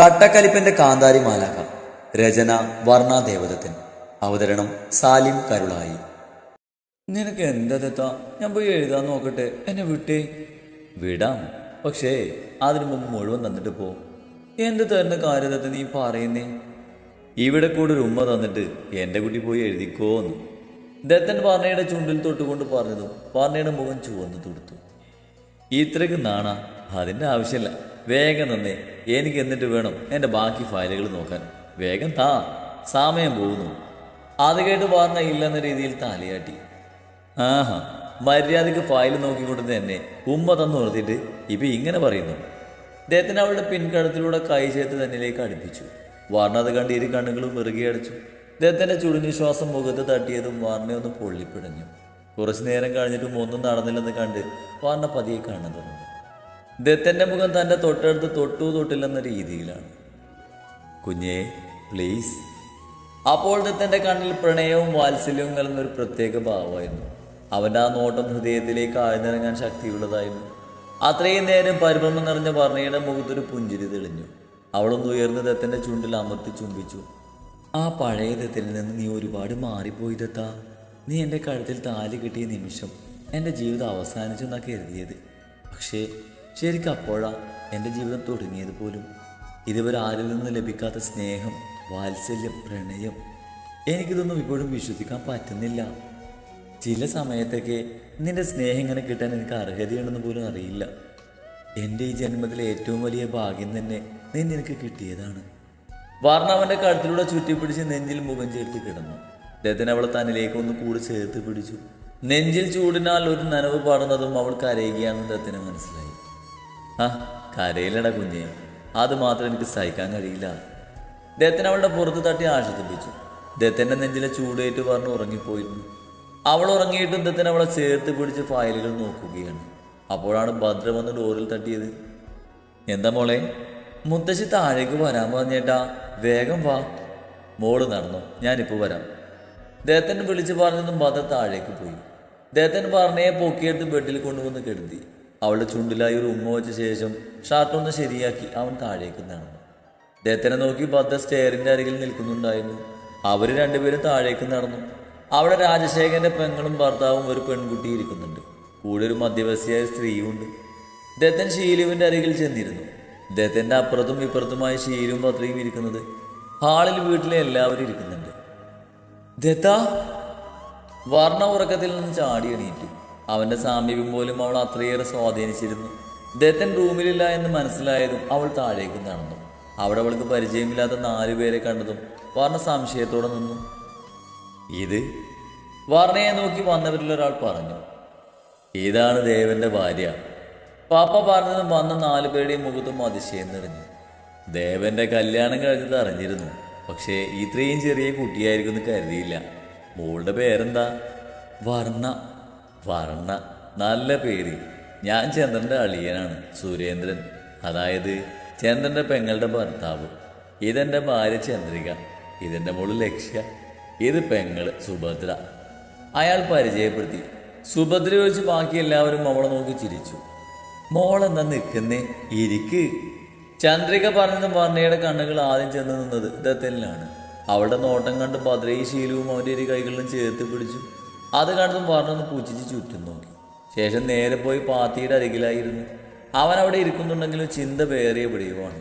കട്ടക്കലിപ്പന്റെ കാന്താരി മാലാക രചന വർണാദേവതത്തിൻ അവതരണം സാലിം കരുളായി. നിനക്ക് എന്താ തെത്താ ഞാൻ പോയി എഴുതാൻ നോക്കട്ടെ. എന്നെ വിട്ടേ. വിടാം. പക്ഷേ അതിനു മുമ്പ് മുഴുവൻ തന്നിട്ട് പോ. എന്ത് തരുന്ന കാര്യത്തെ നീ പറയുന്നേ? ഇവിടെ കൂടെ ഒരു ഉമ്മ തന്നിട്ട് എന്റെ കുട്ടി പോയി എഴുതിക്കോന്ന്. ദത്തൻ വർണയുടെ ചുണ്ടിൽ തൊട്ടുകൊണ്ട് പറഞ്ഞതും വർണയുടെ മുഖം ചുവന്നു തൊടുത്തു. ഇത്രയ്ക്ക് നാണ. അതിന്റെ ആവശ്യമില്ല. വേഗം തന്നേ. എനിക്ക് എന്നിട്ട് വേണം എന്റെ ബാക്കി ഫയലുകൾ നോക്കാൻ. വേഗം താ. സമയം പോകുന്നു. അത് കേട്ട് പറഞ്ഞ ഇല്ലെന്ന രീതിയിൽ തലയാട്ടി. ആഹാ. മര്യാദയ്ക്ക് ഫയൽ നോക്കിക്കൊണ്ട് തന്നെ ഉമ്മ തന്നു നിർത്തിയിട്ട് ഇപ്പം ഇങ്ങനെ പറയുന്നു. അദ്ദേഹത്തിന് അവളുടെ പിൻകടത്തിലൂടെ കൈ ചേർത്ത് തന്നിലേക്ക് അടുപ്പിച്ചു. വർണ അത് കണ്ട് ഇരു കണ്ണുകളും വെറുകെ അടച്ചു. ചുടിഞ്ഞു ചുടുനിശ്വാസം മുഖത്ത് തട്ടിയതും വർണയൊന്ന് പൊള്ളിപ്പിടഞ്ഞു. കുറച്ചു നേരം കഴിഞ്ഞിട്ടും ഒന്നും നടന്നില്ലെന്ന് കണ്ട് വാർണ പതിയെ കാണാൻ തുടങ്ങി ദത്തന്റെ മുഖം തന്റെ തൊട്ടടുത്ത് തൊട്ടു തൊട്ടില്ലെന്ന രീതിയിലാണ്. കുഞ്ഞേ പ്ലീസ് അപ്പോൾ ദത്തന്റെ കണ്ണിൽ പ്രണയവും വാത്സല്യവും കലർന്നൊരു പ്രത്യേക ഭാവമായിരുന്നു. അവന്റെ ആ നോട്ടം ഹൃദയത്തിലേക്ക് ആഴ്ന്നിറങ്ങാൻ ശക്തിയുള്ളതായിരുന്നു. അത്രയും നേരം പരിഭ്രമം നിറഞ്ഞ വർണയുടെ മുഖത്തൊരു പുഞ്ചിരി തെളിഞ്ഞു. അവളൊന്ന് ഉയർന്ന് ദത്തന്റെ ചുണ്ടിൽ അമർത്തി ചുംബിച്ചു. ആ പഴയ ദത്തിൽ നിന്ന് നീ ഒരുപാട് മാറിപ്പോയി ദത്താ. നീ എന്റെ കഴുത്തിൽ താലി കിട്ടിയ നിമിഷം എന്റെ ജീവിതം അവസാനിച്ചു എന്നാണ് കരുതിയത്. പക്ഷേ ശരിക്കും അപ്പോഴാ എന്റെ ജീവിതം തുടങ്ങിയത് പോലും. ഇതുവരെ ആരിൽ നിന്നും ലഭിക്കാത്ത സ്നേഹം വാത്സല്യം പ്രണയം എനിക്കിതൊന്നും ഇപ്പോഴും വിശ്വസിക്കാൻ പറ്റുന്നില്ല. ചില സമയത്തൊക്കെ നിന്റെ സ്നേഹം ഇങ്ങനെ കിട്ടാൻ എനിക്ക് അർഹതയുണ്ടെന്ന് പോലും അറിയില്ല. എന്റെ ഈ ജന്മത്തിലെ ഏറ്റവും വലിയ ഭാഗ്യം തന്നെ നീ നിനക്ക് കിട്ടിയതാണ്. വർണവന്റെ കഴുത്തിലൂടെ ചുറ്റിപ്പിടിച്ച് നെഞ്ചിൽ മുഖം ചേർത്ത് കിടന്നു. അദ്ദേഹത്തിന് അവളെ തന്നിലേക്ക് ഒന്ന് കൂടി ചേർത്ത് പിടിച്ചു. നെഞ്ചിൽ ചൂടിനാൽ ഒരു നനവ് പാടുന്നതും അവൾ കരയുകയാണെന്ന് രഥന മനസ്സിലായി. കരയിലട കുഞ്ഞെ. അത് മാത്രം എനിക്ക് സഹിക്കാൻ കഴിയില്ല. ദത്തൻ അവളുടെ പുറത്ത് തട്ടി ആശ്വസിപ്പിച്ചു ദത്തന്റെ നെഞ്ചിലെ ചൂടേറ്റ് പറഞ്ഞ് ഉറങ്ങിപ്പോയിരുന്നു. അവൾ ഉറങ്ങിയിട്ടും ദത്തൻ അവളെ ചേർത്ത് പിടിച്ച് ഫയലുകൾ നോക്കുകയാണ്. അപ്പോഴാണ് ഭദ്ര വന്ന് ഡോറിൽ തട്ടിയത്. എന്താ മോളെ? മുത്തശ്ശി താഴേക്ക് വരാൻ പറഞ്ഞേട്ടാ. വേഗം വാ. മോൾ നടന്നു. ഞാനിപ്പോൾ വരാം. ദേത്തൻ വിളിച്ചു പറഞ്ഞതും ഭദ്ര താഴേക്ക് പോയി. ദേത്തൻ പറഞ്ഞയെ പൊക്കിയെടുത്ത് ബെഡിൽ കൊണ്ടുവന്ന് കെടുത്തി. അവളുടെ ചുണ്ടിലായി ഒരു ഉമ്മ വെച്ച ശേഷം ഷർട്ടൊന്ന് ശരിയാക്കി അവൻ താഴേക്ക് നടന്നു. അദ്ദേഹത്തിനെ നോക്കി ഭദ്ര സ്റ്റെയറിന്റെ അരികിൽ നിൽക്കുന്നുണ്ടായിരുന്നു. അവർ രണ്ടുപേരും താഴേക്ക് നടന്നു. അവിടെ രാജശേഖരന്റെ പെങ്ങളും ഭർത്താവും ഒരു പെൺകുട്ടി ഇരിക്കുന്നുണ്ട്. കൂടെ ഒരു മധ്യവസിയായ സ്ത്രീയുമുണ്ട് ദത്തൻ ഷീലുവിന്റെ അരികിൽ ചെന്നിരുന്നു. ദത്തന്റെ അപ്പുറത്തും ഇപ്പുറത്തുമായി ഷീലും പത്രയും ഇരിക്കുന്നത് ഹാളിൽ വീട്ടിലെ എല്ലാവരും ഇരിക്കുന്നുണ്ട്. ദത്ത വർണ ഉറക്കത്തിൽ നിന്ന് ചാടി എണീറ്റു. അവന്റെ സാമീപ്യം പോലും അവൾ അത്രയേറെ സ്വാധീനിച്ചിരുന്നു. ദത്തൻ റൂമിലില്ല എന്ന് മനസ്സിലായതും അവൾ താഴേക്ക് നടന്നു. അവിടെ അവൾക്ക് പരിചയമില്ലാത്ത നാലുപേരെ കണ്ടതും വർണ സംശയത്തോടെ നിന്നു. ഇത്? വർണയെ നോക്കി വന്നവരിലൊരാൾ പറഞ്ഞു. ഇതാണ് ദേവന്റെ ഭാര്യ. പാപ്പ പറഞ്ഞതും വന്ന നാലു പേരുടെയും മുഖത്തും അതിശയം നിറഞ്ഞു. ദേവന്റെ കല്യാണം കഴിഞ്ഞത് അറിഞ്ഞിരുന്നു. പക്ഷേ ഇത്രയും ചെറിയ കുട്ടിയായിരിക്കും എന്ന് കരുതിയില്ല. മോളുടെ പേരെന്താ? വർണ. വർണ നല്ല പേര്. ഞാൻ ചന്ദ്രന്റെ അളിയനാണ് സുരേന്ദ്രൻ. അതായത് ചന്ദ്രന്റെ പെങ്ങളുടെ ഭർത്താവ്. ഇതെന്റെ ഭാര്യ ചന്ദ്രിക. ഇതെന്റെ മോൾ ലക്ഷ്യ. ഇത് പെങ്ങൾ സുഭദ്ര. അയാൾ പരിചയപ്പെടുത്തി. സുഭദ്ര ഒഴിച്ച് ബാക്കി എല്ലാവരും അവളെ നോക്കി ചിരിച്ചു. മോളെന്താ നിൽക്കുന്നേ? ഇരിക്ക്. ചന്ദ്രിക പറഞ്ഞ വർണയുടെ കണ്ണുകൾ ആദ്യം ചെന്ന് നിന്നത് ദത്തലിലാണ് അവളുടെ നോട്ടം കണ്ട് ഭദ്രയും ശീലവും അവന്റെ ഇരു കൈകളിലും ചേർത്ത് പിടിച്ചു. അത് കണ്ടതും പറഞ്ഞൊന്ന് പൂച്ചിച്ച് ചുറ്റും നോക്കി. ശേഷം നേരെ പോയി പാത്തിയുടെ അരികിലായിരുന്നു. അവൻ അവിടെ ഇരിക്കുന്നുണ്ടെങ്കിലും ചിന്ത വേറിയ പിടിയുമാണ്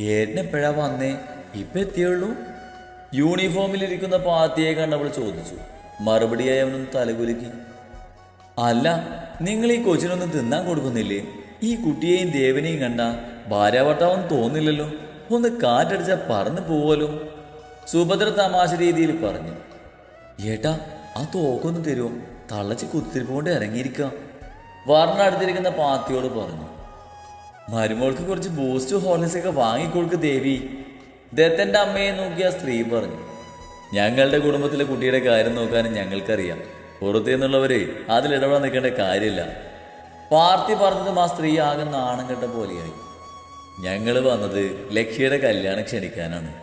ഏട്ടനെപ്പോഴാ വന്നേ? ഇപ്പൊ എത്തിയുള്ളൂ? യൂണിഫോമിലിരിക്കുന്ന പാത്തിയെ കണ്ടവൾ ചോദിച്ചു. മറുപടിയായി അവനൊന്ന് തലകുലുക്കി. അല്ല നിങ്ങൾ ഈ കൊച്ചിനൊന്നും തിന്നാൻ കൊടുക്കുന്നില്ലേ? ഈ കുട്ടിയെയും ദേവനെയും കണ്ട ഭാര്യാവട്ടാവും തോന്നില്ലല്ലോ. ഒന്ന് കാറ്റടിച്ചാൽ പറന്നു പോവല്ലോ സുഭദ്ര തമാശ രീതിയിൽ പറഞ്ഞു. ഏട്ടാ ആ തോക്കൊന്ന് തരുമോ തള്ളച്ച് കുത്തിരിപ്പോണ്ട് ഇറങ്ങിയിരിക്കുക വർണ അടുത്തിരിക്കുന്ന പാത്തിയോട് പറഞ്ഞു മരുമോൾക്ക് കുറച്ച് ബൂസ്റ്റ് ഹോർലിക്സ് ഒക്കെ വാങ്ങിക്കൊടുക്ക് ദേവി. ദത്തന്റെ അമ്മയെ നോക്കി ആ സ്ത്രീ പറഞ്ഞു ഞങ്ങളുടെ കുടുംബത്തിലെ കുട്ടിയുടെ കാര്യം നോക്കാനും ഞങ്ങൾക്കറിയാം. പുറത്തു നിന്നുള്ളവരെ അതിലിടപെടാൻ നിൽക്കേണ്ട കാര്യമില്ല. പാർത്തി പറഞ്ഞതും ആ സ്ത്രീ ആകെ നാണം കെട്ട പോലെയായി. ഞങ്ങൾ വന്നത് ലക്ഷ്യയുടെ കല്യാണം ക്ഷണിക്കാനാണ്.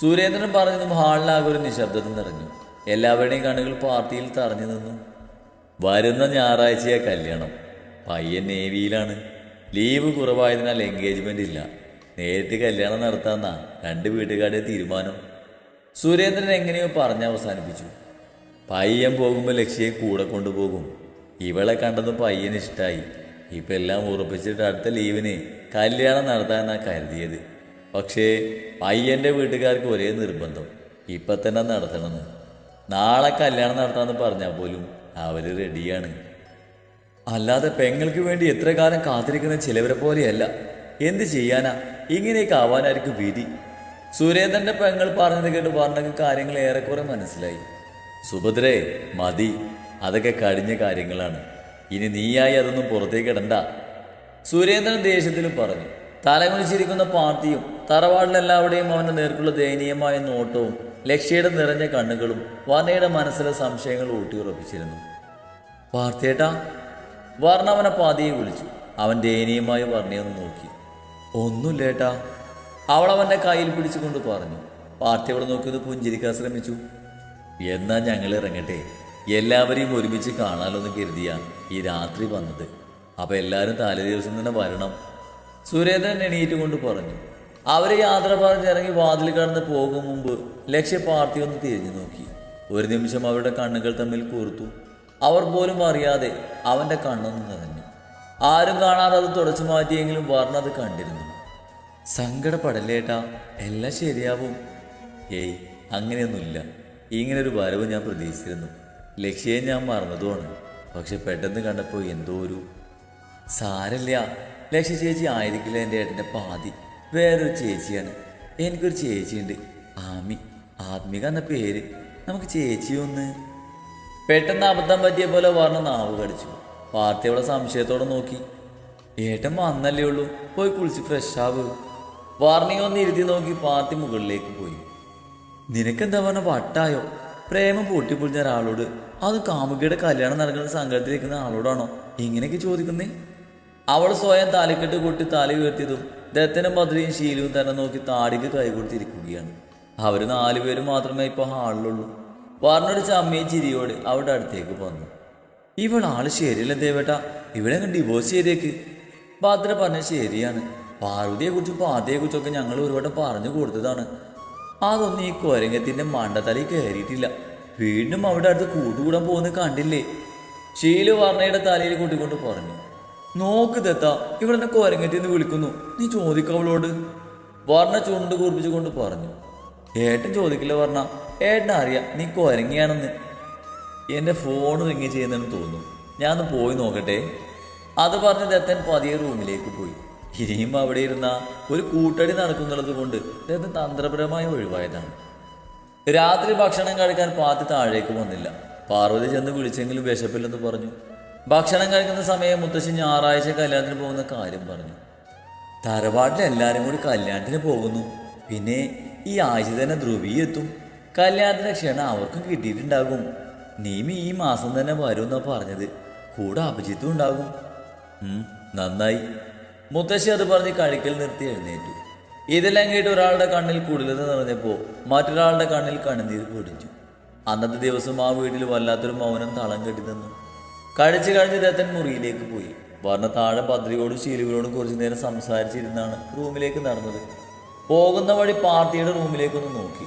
സുരേന്ദ്രൻ പറഞ്ഞതും ഹാളിലാകെ ഒരു നിശബ്ദത നിറഞ്ഞു. എല്ലാവരുടെയും കണ്ണുകൾ പാർട്ടിയിൽ തറഞ്ഞു നിന്നു. വരുന്ന ഞായറാഴ്ചയെ കല്യാണം. പയ്യൻ നേവിയിലാണ്. ലീവ് കുറവായതിനാൽ എൻഗേജ്മെന്റ് ഇല്ല. നേരിട്ട് കല്യാണം നടത്താമെന്നാ രണ്ട് വീട്ടുകാരുടെ തീരുമാനം. സുരേന്ദ്രൻ എങ്ങനെയോ പറഞ്ഞ് അവസാനിപ്പിച്ചു. പയ്യൻ പോകുമ്പോൾ ലക്ഷ്യയെ കൂടെ കൊണ്ടുപോകും. ഇവളെ കണ്ടതും പയ്യന് ഇഷ്ടമായി ഇപ്പം എല്ലാം ഉറപ്പിച്ചിട്ട് അടുത്ത ലീവിന് കല്യാണം നടത്താമെന്നാണ് കരുതിയത്. പക്ഷേ പയ്യന്റെ വീട്ടുകാർക്ക് ഒരേ നിർബന്ധം. ഇപ്പം തന്നെ നടത്തണമെന്ന്. നാളെ കല്യാണം നടത്താമെന്ന് പറഞ്ഞാൽ പോലും അവർ റെഡിയാണ് അല്ലാതെ പെങ്ങൾക്ക് വേണ്ടി എത്ര കാലം കാത്തിരിക്കുന്ന ചിലവരെ പോലെയല്ല. എന്ത് ചെയ്യാനാ? ഇങ്ങനെയൊക്കെ ആവാനായിരിക്കും വിധി. സുരേന്ദ്രന്റെ പെങ്ങൾ പറഞ്ഞത് കേട്ട് പറഞ്ഞ കാര്യങ്ങൾ ഏറെക്കുറെ മനസ്സിലായി. സുഭദ്രേ മതി. അതൊക്കെ കഴിഞ്ഞ കാര്യങ്ങളാണ്. ഇനി നീയായി അതൊന്നും പുറത്തേക്ക് ഇടണ്ട. സുരേന്ദ്രൻ ദേഷ്യത്തിലും പറഞ്ഞു. തലകുനിച്ചിരിക്കുന്ന പാർട്ടിയും തറവാടിലെല്ലാവരുടെയും അവന്റെ നേർക്കുള്ള ദയനീയമായ നോട്ടവും ലക്ഷ്യയുടെ നിറഞ്ഞ കണ്ണുകളും വർണയുടെ മനസ്സിലെ സംശയങ്ങൾ ഊട്ടിയുറപ്പിച്ചിരുന്നു. വാർത്തേട്ടാ വർണ അവനെ പാതിയെ വിളിച്ചു. അവൻ ദയനീയമായി വർണയൊന്ന് നോക്കി. ഒന്നുമില്ലേട്ടാ. അവൾ അവന്റെ കയ്യിൽ പിടിച്ചുകൊണ്ട് പറഞ്ഞു. പാർട്ടി അവിടെ നോക്കിയത് പുഞ്ചിരിക്കാൻ ശ്രമിച്ചു. എന്നാ ഞങ്ങൾ ഇറങ്ങട്ടെ. എല്ലാവരെയും ഒരുമിച്ച് കാണാലൊന്ന് കരുതിയ ഈ രാത്രി വന്നത്. അപ്പൊ എല്ലാവരും തലേ ദിവസം തന്നെ വരണം. സുരേന്ദ്രൻ എണീറ്റ് കൊണ്ട് പറഞ്ഞു. അവരെ യാത്ര പറഞ്ഞിറങ്ങി വാതിൽ കടന്ന് പോകും മുമ്പ് ലക്ഷ്യ പാർട്ടി ഒന്ന് തിരിഞ്ഞു നോക്കി. ഒരു നിമിഷം അവരുടെ കണ്ണുകൾ തമ്മിൽ കൂർത്തു. അവർ പോലും അറിയാതെ അവന്റെ കണ്ണൊന്ന് നിറഞ്ഞു ആരും കാണാതെ അത് തുടച്ചു മാറ്റിയെങ്കിലും വർണ അത് കണ്ടിരുന്നു. സങ്കടപ്പെടല്ലേട്ടാ എല്ലാം ശരിയാവും. ഏയ് അങ്ങനെയൊന്നുമില്ല. ഇങ്ങനെ ഒരു വരവ് ഞാൻ പ്രതീക്ഷിച്ചിരുന്നു. ലക്ഷ്യം ഞാൻ മറന്നതുമാണ്. പക്ഷെ പെട്ടെന്ന് കണ്ടപ്പോൾ എന്തോ ഒരു സാരല്ല ലക്ഷ്യ ചേച്ചി ആയിരിക്കില്ല എന്റെ ഏട്ടന്റെ പാതി. വേറൊരു ചേച്ചിയാണ്. എനിക്കൊരു ചേച്ചിയുണ്ട്. ആമി. ആത്മിക എന്ന പേര്. നമുക്ക് ചേച്ചിയൊന്ന് പെട്ടെന്ന് അബദ്ധം പറ്റിയ പോലെ പറഞ്ഞ നാവ് കടിച്ചു. അവളെ സംശയത്തോടെ നോക്കി. ഏട്ടൻ വന്നല്ലേ ഉള്ളൂ. പോയി കുളിച്ച് ഫ്രഷ് ആവ്. വാർണിംഗ് ഒന്ന് ഇരുത്തി നോക്കി പാർട്ടി മുകളിലേക്ക് പോയി. നിനക്കെന്താ പറഞ്ഞ വട്ടായോ? പ്രേമം പൊട്ടിപ്പൊളിഞ്ഞ ഒരാളോട്. അത് കാമുകിയുടെ കല്യാണം നടക്കുന്ന സങ്കടത്തിലിരിക്കുന്ന ആളോടാണോ? ഇങ്ങനെയൊക്കെ ചോദിക്കുന്നേ. അവൾ സ്വയം തലക്കെട്ട് കൊട്ടി തല ഉയർത്തിയതും ദത്തനും ഭദ്രയും ശീലവും തന്നെ നോക്കി താടിക്ക് കൈ കൊടുത്തിരിക്കുകയാണ്. അവർ നാലുപേരും മാത്രമേ ഇപ്പോൾ ഹാളിലുള്ളൂ. പറഞ്ഞൊരു ചമ്മയും ചിരിയോട് അവിടെ അടുത്തേക്ക് വന്നു ഇവൾ ആൾ ശരിയല്ല ദേവേട്ട? ഇവിടെ ഡിവോഴ്സ് ചെയ്തേക്ക്. ഭദ്ര പറഞ്ഞ ശരിയാണ്. പാർവതിയെ കുറിച്ചും പാതയെ കുറിച്ചൊക്കെ ഞങ്ങൾ ഒരുപാട് പറഞ്ഞു കൊടുത്തതാണ്. അതൊന്നും ഈ കൊരങ്ങത്തിന്റെ മണ്ടത്തലയിൽ കയറിയിട്ടില്ല. വീണ്ടും അവിടെ അടുത്ത് കൂട്ടുകൂടാൻ പോകുന്നത് കണ്ടില്ലേ? ശീലു വർണയുടെ തലയിൽ കൂട്ടിക്കൊണ്ട് പറഞ്ഞു. നോക്ക് ദത്ത ഇവിടെ നിന്ന് കൊരങ്ങറ്റിന്ന് വിളിക്കുന്നു. നീ ചോദിക്കവളോട് വർണ ചുണ്ട് കൂർപ്പിച്ചുകൊണ്ട് പറഞ്ഞു. ഏട്ടൻ ചോദിക്കില്ല വർണ. ഏട്ടൻ അറിയാം നീ കോരങ്ങിയാണെന്ന്. എന്റെ ഫോൺ റിങ് ചെയ്യുന്നെന്ന് തോന്നുന്നു. ഞാൻ ഒന്ന് പോയി നോക്കട്ടെ. അത് പറഞ്ഞ് ദത്തൻ പതിയെ റൂമിലേക്ക് പോയി. ഇനിയും അവിടെ ഇരുന്ന ഒരു കൂട്ടടി നടക്കുന്നുള്ളത് കൊണ്ട് ദത്തൻ തന്ത്രപരമായി ഒഴിവായതാണ്. രാത്രി ഭക്ഷണം കഴിക്കാൻ പാത്തി താഴേക്ക് വന്നില്ല. പാർവതി ചെന്ന് വിളിച്ചെങ്കിലും വിശപ്പില്ലെന്ന് പറഞ്ഞു. ഭക്ഷണം കഴിക്കുന്ന സമയം മുത്തശ്ശി ഞായറാഴ്ച കല്യാണത്തിന് പോകുന്ന കാര്യം പറഞ്ഞു. തറവാട്ടിൽ എല്ലാവരും കൂടി കല്യാണത്തിന് പോകുന്നു. പിന്നെ ഈ ആഴ്ച തന്നെ ധ്രുവി എത്തും. കല്യാണത്തിന് ക്ഷണം അവർക്കും കിട്ടിയിട്ടുണ്ടാകും. നീമി ഈ മാസം തന്നെ വരുമെന്നാണ് പറഞ്ഞത്. കൂടെ അഭിജിത്തും ഉണ്ടാകും. നന്നായി. മുത്തശ്ശി അത് പറഞ്ഞ് കഴിക്കൽ നിർത്തി എഴുന്നേറ്റു. ഇതെല്ലാം കേട്ട് ഒരാളുടെ കണ്ണിൽ കൂടുതലെന്ന് നിറഞ്ഞപ്പോൾ മറ്റൊരാളുടെ കണ്ണിൽ കണ്ണുനീർ പൊടിച്ചു അന്നത്തെ ദിവസം ആ വീട്ടിൽ വല്ലാത്തൊരു മൗനം തളം കെട്ടി നിന്നു. കഴിച്ചു കഴിഞ്ഞ് രത്തൻ മുറിയിലേക്ക് പോയി. വർണ താഴെ ഭദ്രയോടും ശീലുകളോടും കുറച്ചു നേരം സംസാരിച്ചിരുന്നാണ് റൂമിലേക്ക് നടന്നത്. പോകുന്ന വഴി പാർട്ടിയുടെ റൂമിലേക്കൊന്ന് നോക്കി.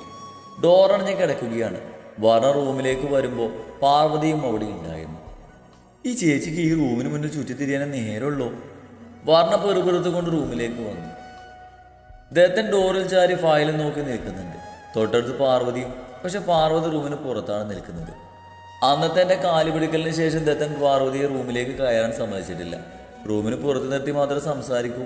ഡോറണഞ്ഞ് കിടക്കുകയാണ്. വർണ റൂമിലേക്ക് വരുമ്പോൾ പാർവതിയും അവിടെ ഉണ്ടായിരുന്നു. ഈ ചേച്ചിക്ക് ഈ റൂമിന് മുന്നിൽ ചുറ്റിത്തിരിയാനേ നേരമുള്ളൂ. വർണ പെറുപെറുത്ത് കൊണ്ട് റൂമിലേക്ക് വന്നു. ദത്തൻ ഡോറിൽ ചാരി ഫയൽ നോക്കി നിൽക്കുന്നുണ്ട്. തൊട്ടടുത്ത് പാർവതിയും പക്ഷെ പാർവതി റൂമിന് പുറത്താണ് നിൽക്കുന്നത്. അന്നത്തെ എന്റെ കാൽ പിടിക്കലിന് ശേഷം ദത്തൻ പാർവതിയെ റൂമിലേക്ക് കയറാൻ സമ്മതിച്ചിട്ടില്ല. റൂമിന് പുറത്ത് നിർത്തി മാത്രം സംസാരിക്കൂ.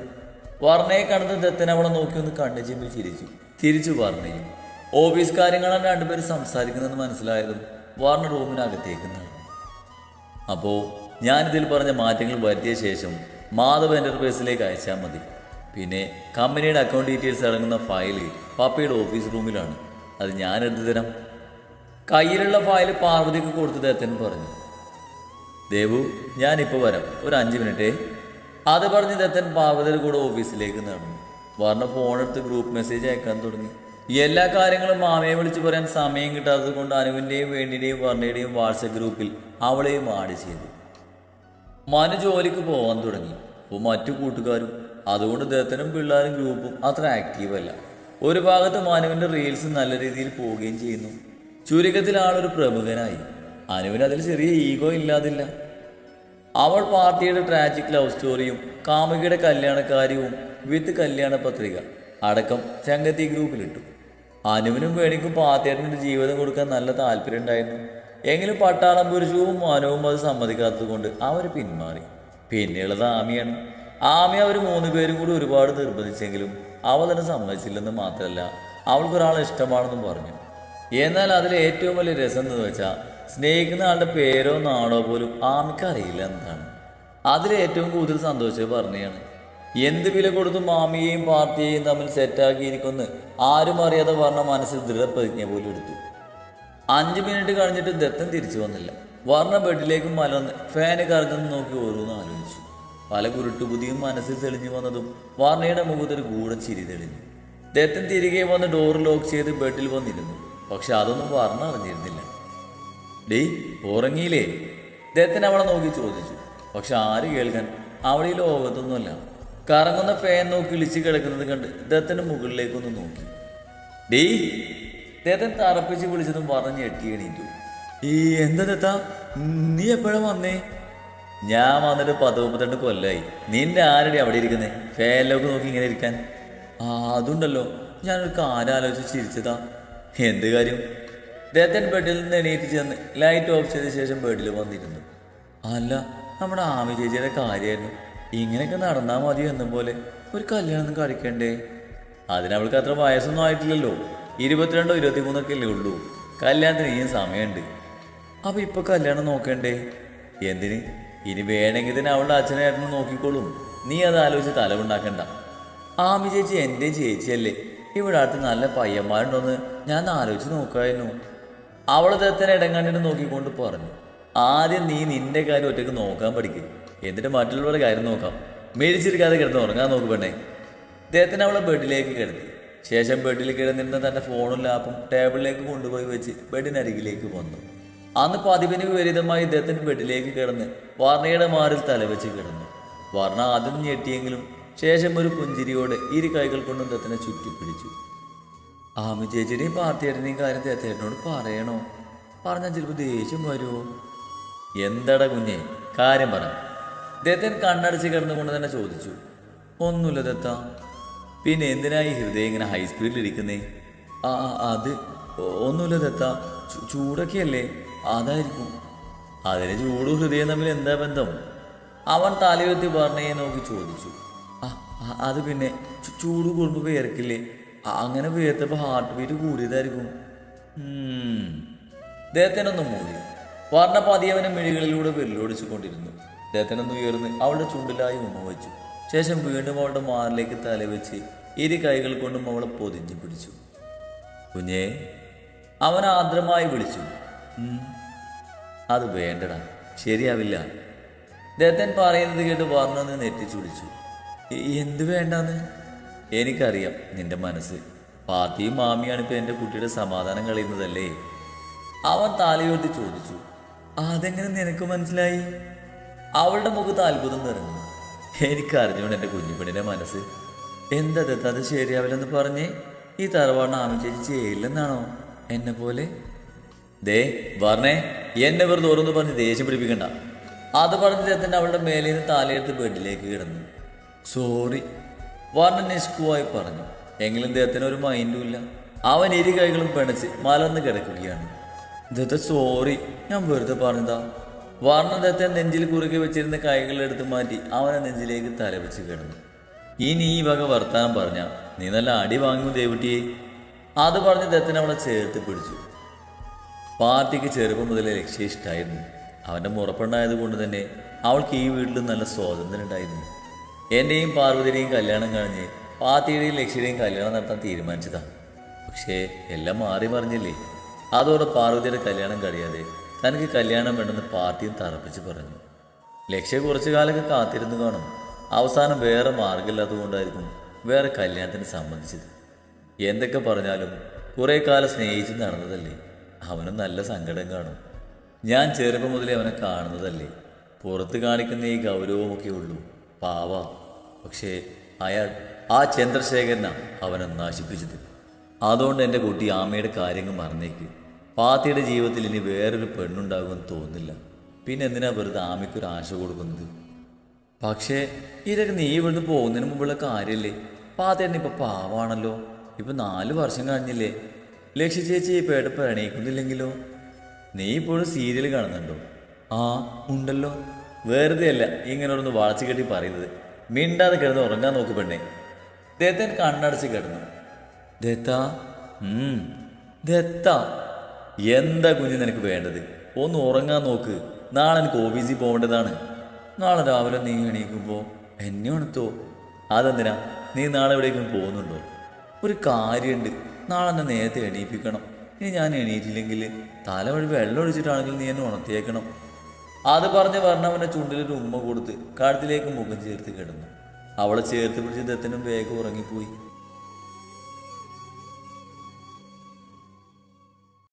വർണയെ കണ്ടത് ദത്തൻ അവളെ നോക്കി ഒന്ന് കണ്ണു ചിരിച്ചു. തിരിച്ചു വർണയും. ഓഫീസ് കാര്യങ്ങളാണ് രണ്ടുപേരും സംസാരിക്കുന്നതെന്ന് മനസ്സിലായതും വർണ റൂമിനകത്തേക്ക് നടന്നു. അപ്പോൾ ഞാനിതിൽ പറഞ്ഞ മാറ്റങ്ങൾ വരുത്തിയ ശേഷം മാധവ് എന്റർപ്രൈസിലേക്ക് അയച്ചാൽ മതി. പിന്നെ കമ്പനിയുടെ അക്കൗണ്ട് ഡീറ്റെയിൽസ് അടങ്ങുന്ന ഫയൽ പപ്പയുടെ ഓഫീസ് റൂമിലാണ് അത് ഞാൻ എടുത്തു തരാം കയ്യിലുള്ള ഫയൽ പാർവതിക്ക് കൊടുത്ത് ദത്തൻ പറഞ്ഞു. ദേവു ഞാനിപ്പോൾ വരാം. ഒരു അഞ്ച് മിനിറ്റേ. അത് പറഞ്ഞ് ദത്തൻ പാർവതിയുടെ കൂടെ ഓഫീസിലേക്ക് നടന്നു. വർണ ഫോണെടുത്ത് ഗ്രൂപ്പ് മെസ്സേജ് അയക്കാൻ തുടങ്ങി. എല്ലാ കാര്യങ്ങളും മാമയെ വിളിച്ചു പറയാൻ സമയം കിട്ടാത്തത് കൊണ്ട് അനുവിന്റെയും വേണ്ടിയുടെയും വർണയുടെയും വാട്സപ്പ് ഗ്രൂപ്പിൽ അവളെയും ആഡ് ചെയ്തു. മനു ജോലിക്ക് പോകാൻ തുടങ്ങി. അപ്പോൾ മറ്റു കൂട്ടുകാരും അതുകൊണ്ട് ദത്തനും പിള്ളേരും ഗ്രൂപ്പും അത്ര ആക്റ്റീവല്ല ഒരു ഭാഗത്ത് മനുവിന്റെ റീൽസ് നല്ല രീതിയിൽ പോവുകയും ചെയ്യുന്നു. ചുരുക്കത്തിൽ ആളൊരു പ്രമുഖനായി. അനുവിന് അതിൽ ചെറിയ ഈഗോ ഇല്ലാതില്ല. അവൾ പാർട്ടിയുടെ ട്രാജിക് ലവ് സ്റ്റോറിയും കാമുകിയുടെ കല്യാണക്കാര്യവും വിത്ത് കല്യാണ പത്രിക അടക്കം ചങ്കത്തി ഗ്രൂപ്പിലിട്ടു അനുവിനും വേണിക്കും പാർട്ടിയുടെ ജീവിതം കൊടുക്കാൻ നല്ല താല്പര്യം ഉണ്ടായിരുന്നു. എങ്കിലും പട്ടാളം പുരുഷവും മനവും അത് സമ്മതിക്കാത്തത് കൊണ്ട് അവർ പിന്മാറി. പിന്നെയുള്ളത് ആമിയാണ്. ആമി അവർ മൂന്ന് പേരും കൂടി ഒരുപാട് നിർബന്ധിച്ചെങ്കിലും അവൾ തന്നെ സമ്മതിച്ചില്ലെന്ന് മാത്രമല്ല അവൾക്കൊരാളെ ഇഷ്ടമാണെന്നും പറഞ്ഞു. എന്നാൽ അതിൽ ഏറ്റവും വലിയ രസം എന്ന് വെച്ചാൽ സ്നേഹിക്കുന്ന ആളുടെ പേരോ നാടോ പോലും ആമിക്ക് അറിയില്ല എന്നാണ്. അതിൽ ഏറ്റവും കൂടുതൽ സന്തോഷം പറഞ്ഞതാണ് എന്ത് വില കൊടുത്തും മാമിയെയും പാർട്ടിയെയും തമ്മിൽ സെറ്റാക്കിയിരിക്കുന്നു ആരും അറിയാതെ പറഞ്ഞ മനസ്സിൽ ദൃഢപ്രതിജ്ഞ പോലും എടുത്തു. അഞ്ച് മിനിറ്റ് കഴിഞ്ഞിട്ട് ദത്തൻ തിരിച്ചു വന്നില്ല. വർണ ബെഡിലേക്ക് മലർന്ന് ഫാന് കറങ്ങുന്ന നോക്കി ഓരോന്ന് ആലോചിച്ചു. പല കുരുട്ടുബുദ്ധിയും മനസ്സിൽ തെളിഞ്ഞു വന്നതും വർണയുടെ മുഖത്തൊരു ഗൂഢ ചിരി തെളിഞ്ഞു. ദത്തൻ തിരികെ വന്ന് ഡോർ ലോക്ക് ചെയ്ത് ബെഡിൽ വന്നിരുന്നു. പക്ഷെ അതൊന്നും പറഞ്ഞറിഞ്ഞിരുന്നില്ല ഡേയ് ഉറങ്ങിയില്ലേ? ഇദ്ദേഹത്തിന് അവളെ നോക്കി ചോദിച്ചു. പക്ഷെ ആര് കേൾക്കാൻ? അവളെ ഈ ലോകത്തൊന്നുമല്ല. കറങ്ങുന്ന ഫാൻ നോക്കി ഇളിച്ച് കിടക്കുന്നത് കണ്ട് ദത്തന് മുകളിലേക്കൊന്ന് നോക്കി. ഡേ ഇദ്ദേഹത്തെ തറപ്പിച്ച് വിളിച്ചതും പറഞ്ഞ് ഞെട്ടി എണീറ്റു. ഈ എന്താ ദത്ത നീ എപ്പോഴാ വന്നേ? ഞാൻ വന്നിട്ട് പത്ത് കൊല്ലായി. നിന്റെ ആരുടെ അവിടെ ഇരിക്കുന്നേ? ഫാനിലൊക്കെ നോക്കി ഇങ്ങനെ ഇരിക്കാൻ. അതുണ്ടല്ലോ. ഞാനൊരു കാര്യം ആലോചിച്ച് ചിരിച്ചതാ. എന്ത് കാര്യം? ദത്തൻ ബെഡിൽ നിന്ന് എണീറ്റ് ചെന്ന് ലൈറ്റ് ഓഫ് ചെയ്ത ശേഷം ബെഡിൽ വന്നിരുന്നു. അല്ല നമ്മുടെ ആമി ചേച്ചിയുടെ കാര്യമായിരുന്നു. ഇങ്ങനെയൊക്കെ നടന്നാൽ മതി എന്നും പോലെ. ഒരു കല്യാണം കഴിക്കണ്ടേ? അതിനവൾക്ക് അത്ര വയസ്സൊന്നും ആയിട്ടില്ലല്ലോ. ഇരുപത്തിരണ്ടോ ഇരുപത്തിമൂന്നൊക്കെ അല്ലേ ഉള്ളൂ. കല്യാണത്തിന് ഇനിയും സമയമുണ്ട്. അപ്പൊ ഇപ്പൊ കല്യാണം നോക്കണ്ടേ? എന്തിന്? ഇനി വേണമെങ്കിൽ തന്നെ അവളുടെ അച്ഛനായിരുന്നു നോക്കിക്കോളും. നീ അത് ആലോചിച്ച് തലവുണ്ടാക്കണ്ട. ആമി ചേച്ചി എന്റെ ചേച്ചിയല്ലേ. ഇവിടെ അടുത്ത് നല്ല പയ്യന്മാരുണ്ടോന്ന് ഞാൻ ആലോചിച്ച് നോക്കായിരുന്നു. അവൾ അദ്ദേഹത്തിന് ഇടങ്ങാണ്ടിട്ട് നോക്കിക്കൊണ്ട് പറഞ്ഞു ആദ്യം നീ നിന്റെ കാര്യം ഒറ്റയ്ക്ക് നോക്കാൻ പഠിക്കും. എന്നിട്ട് മറ്റുള്ളവരുടെ കാര്യം നോക്കാം. മേടിച്ചിരിക്കാതെ കിടന്ന് ഉറങ്ങാൻ നോക്ക് പെണ്ണേ. അദ്ദേഹത്തിന് അവളെ ബെഡിലേക്ക് കിടത്തി. ശേഷം ബെഡിൽ കിടന്നിരുന്ന തന്റെ ഫോണും ലാപ്പും ടേബിളിലേക്ക് കൊണ്ടുപോയി വെച്ച് ബെഡിനരികിലേക്ക് വന്നു. അന്ന് പതിവിന് വിപരീതമായി ഇദ്ദേഹത്തിന്റെ ബെഡിലേക്ക് കിടന്ന് വർണയുടെ മാറിൽ തലവെച്ച് കിടന്നു. വർണ ആദ്യം ഞെട്ടിയെങ്കിലും ശേഷം ഒരു പുഞ്ചിരിയോടെ ഇരു കൈകൾ കൊണ്ടും ഇദ്ദേഹത്തിനെ ചുറ്റിപ്പിടിച്ചു. ആമി ചേച്ചിയുടെയും പാർട്ടിയുടെയും കാര്യം തേച്ചേട്ടനോട് പറയണോ? പറഞ്ഞാൽ ചിലപ്പോൾ ദേഷ്യം വരുമോ എന്താടാ കുഞ്ഞെ? കാര്യം പറ. ദത്തൻ കണ്ണടച്ച് കിടന്നുകൊണ്ട് തന്നെ ചോദിച്ചു. ഒന്നുമില്ല ദത്ത. പിന്നെ എന്തിനാ ഈ ഹൃദയം ഇങ്ങനെ ഹൈ സ്പീഡിൽ ഇരിക്കുന്നേ? ആ അത് ഒന്നുമില്ല ദത്ത. ചൂടൊക്കെയല്ലേ? അതായിരിക്കും. അതിന് ചൂടും ഹൃദയം തമ്മിൽ എന്താ ബന്ധം? അവൻ തലയുത്തി പറഞ്ഞേ നോക്കി ചോദിച്ചു. ആ അത് പിന്നെ ചൂട് കൂടുമ്പോൾ വിയർക്കില്ലേ ആ, അങ്ങനെ വിയർത്തപ്പോൾ ഹാർട്ട് ബീറ്റ് കൂടിയതായിരിക്കും. ദേഹത്തിനൊന്ന് മൂടി. വർണ പതിയവനെ മിഴികളിലൂടെ വെല്ലോടിച്ചു കൊണ്ടിരുന്നു ദേഹത്തിനൊന്ന് ഉയർന്ന് അവളുടെ ചുണ്ടിലായി ഉമ്മ വെച്ചു. ശേഷം വീണ്ടും അവളുടെ മാറിലേക്ക് തലവെച്ച് ഇരു കൈകൾ കൊണ്ടും അവളെ പൊതിഞ്ഞു പിടിച്ചു. കുഞ്ഞേ അവൻ ആർദ്രമായി വിളിച്ചു. അത് വേണ്ടടാ. ശരിയാവില്ല. ദത്തൻ പറയുന്നത് കേട്ട് വർണ നെറ്റിച്ചുടിച്ചു വിളിച്ചു എന്ത് വേണ്ടാന്ന്? എനിക്കറിയാം നിന്റെ മനസ്സ്. പാത്തിയും മാമിയാണ് ഇപ്പൊ എന്റെ കുട്ടിയുടെ സമാധാനം കളയുന്നതല്ലേ? അവൻ താലയുയർത്തി ചോദിച്ചു അതെങ്ങനെ നിനക്ക് മനസ്സിലായി? അവളുടെ മുഖത്ത് അത്ഭുതം നിറഞ്ഞു. എനിക്കറിഞ്ഞോണ്ട് എന്റെ കുഞ്ഞുപെണ്ണിന്റെ മനസ്സ്. എന്താ അത് ശരിയാവില്ലെന്ന് പറഞ്ഞേ ഈ തറവാണ് ആമി ചേച്ചി ചെയ്യില്ലെന്നാണോ എന്നെ പോലെ? ദേ പറഞ്ഞേ എന്നെ വെറുതെ ഓരോന്ന് പറഞ്ഞ് ദേഷ്യം പിടിപ്പിക്കണ്ട. അത് പറഞ്ഞ് ദത്തന്റെ അവളുടെ മേലെ നിന്ന് താലയെടുത്ത് ബെഡിലേക്ക് കിടന്നു. സോറി വർണൻ നിഷ്കുവായി പറഞ്ഞു എങ്കിലും ദത്തന് ഒരു മൈൻഡും ഇല്ല. അവൻ ഇരു കൈകളും പിണച്ച് മലർന്ന് കിടക്കുകയാണ്. ദത്ത സോറി ഞാൻ വെറുതെ പറഞ്ഞതാ. വർണ ദത്തൻ നെഞ്ചിൽ കുറുകെ വെച്ചിരുന്ന കൈകളെടുത്ത് മാറ്റി അവനെ നെഞ്ചിലേക്ക് തലവെച്ച് കിടന്നു. ഇനി ഈ വക വർത്താനം പറഞ്ഞ നീ നല്ല അടി വാങ്ങും ദേവുട്ടിയെ. അത് പറഞ്ഞ് ദത്തൻ അവളെ ചേർത്ത് പിടിച്ചു. പാർട്ടിക്ക് ചെറുപ്പം മുതലേ ലക്ഷ്യം ഇഷ്ടമായിരുന്നു അവന്റെ മുറപ്പുണ്ടായത് കൊണ്ട് തന്നെ അവൾക്ക് ഈ വീട്ടിൽ നല്ല സ്വാതന്ത്ര്യം ഉണ്ടായിരുന്നു. എന്റെയും പാർവതിയുടെയും കല്യാണം കഴിഞ്ഞ് പാർട്ടിയുടെയും ലക്ഷ്യയുടെയും കല്യാണം നടത്താൻ തീരുമാനിച്ചതാണ് പക്ഷേ എല്ലാം മാറി മറിഞ്ഞില്ലേ? അതോടെ പാർവതിയുടെ കല്യാണം കഴിയാതെ തനിക്ക് കല്യാണം വേണ്ടെന്ന് പാർട്ടിയും തറപ്പിച്ച് പറഞ്ഞു. ലക്ഷ്യ കുറച്ചു കാലമൊക്കെ കാത്തിരുന്നു കാണും. അവസാനം വേറെ മാർഗമില്ലാത്തതുകൊണ്ടായിരിക്കും വേറെ കല്യാണത്തിന് സംബന്ധിച്ചത് എന്തൊക്കെ പറഞ്ഞാലും കുറേ കാലം സ്നേഹിച്ച് നടന്നതല്ലേ? അവനും നല്ല സങ്കടം കാണും. ഞാൻ ചെറുപ്പം മുതലേ അവനെ കാണുന്നതല്ലേ? പുറത്ത് കാണിക്കുന്ന ഈ ഗൗരവമൊക്കെ ഉള്ളൂ. പാവ. പക്ഷേ അയാൾ ആ ചന്ദ്രശേഖരനാ അവനെ നശിപ്പിച്ചത്. അതുകൊണ്ട് എന്റെ കുട്ടി ആമയുടെ കാര്യങ്ങൾ മറന്നേക്ക്. പാത്തിയുടെ ജീവിതത്തിൽ ഇനി വേറൊരു പെണ്ണുണ്ടാകുമെന്ന് തോന്നുന്നില്ല. പിന്നെ എന്തിനാ വെറുതെ ആമയ്ക്കൊരു ആശ കൊടുക്കുന്നത്? പക്ഷേ ഇതൊക്കെ നീ ഇവിടുന്ന് പോകുന്നതിന് മുമ്പുള്ള കാര്യമല്ലേ പാത്തേട്ടൻ ഇപ്പം പാവാണല്ലോ. ഇപ്പം നാല് വർഷം കഴിഞ്ഞില്ലേ? ലക്ഷ്യ ചേച്ചി ഇപ്പൊ എടുപ്പ് എണീക്കുന്നില്ലെങ്കിലോ നീ ഇപ്പോഴും സീരിയൽ കാണുന്നുണ്ടോ? ആ ഉണ്ടല്ലോ. വെറുതെ അല്ല ഇങ്ങനെ ഒന്ന് വളച്ചു കെട്ടി പറയുന്നത്. മിണ്ടാതെ കിടന്ന് ഉറങ്ങാൻ നോക്ക് പെണ്ണേ. ദത്തൻ കണ്ണടച്ച് കിടന്നു. ദത്ത? ദത്ത? എന്താ കുഞ്ഞ് നിനക്ക് വേണ്ടത്? ഒന്ന് ഉറങ്ങാൻ നോക്ക്. നാളെ എനിക്ക് ഓഫീസിൽ പോകേണ്ടതാണ്. നാളെ രാവിലെ നീ എണീക്കുമ്പോൾ എന്നെ ഉണത്തോ അതെന്തിനാ? നീ നാളെ എവിടേക്കും പോകുന്നുണ്ടോ? ഒരു കാര്യമുണ്ട് നാളെ എന്നെ നേരത്തെ എണീപ്പിക്കണം. ഇനി ഞാൻ എണീറ്റില്ലെങ്കിൽ തല വഴി വെള്ളം ഒഴിച്ചിട്ടാണെങ്കിൽ നീ എന്നെ ഉണർത്തിയേക്കണം. അത് പറഞ്ഞ് ചുണ്ടിൽ ചുണ്ടിലൊരു ഉമ്മ കൊടുത്ത് കാട്ടിലേക്ക് മുഖം ചേർത്ത് കിടന്നു. അവളെ ചേർത്ത് പിടിച്ച് ദത്തനും വേഗം ഉറങ്ങിപ്പോയി.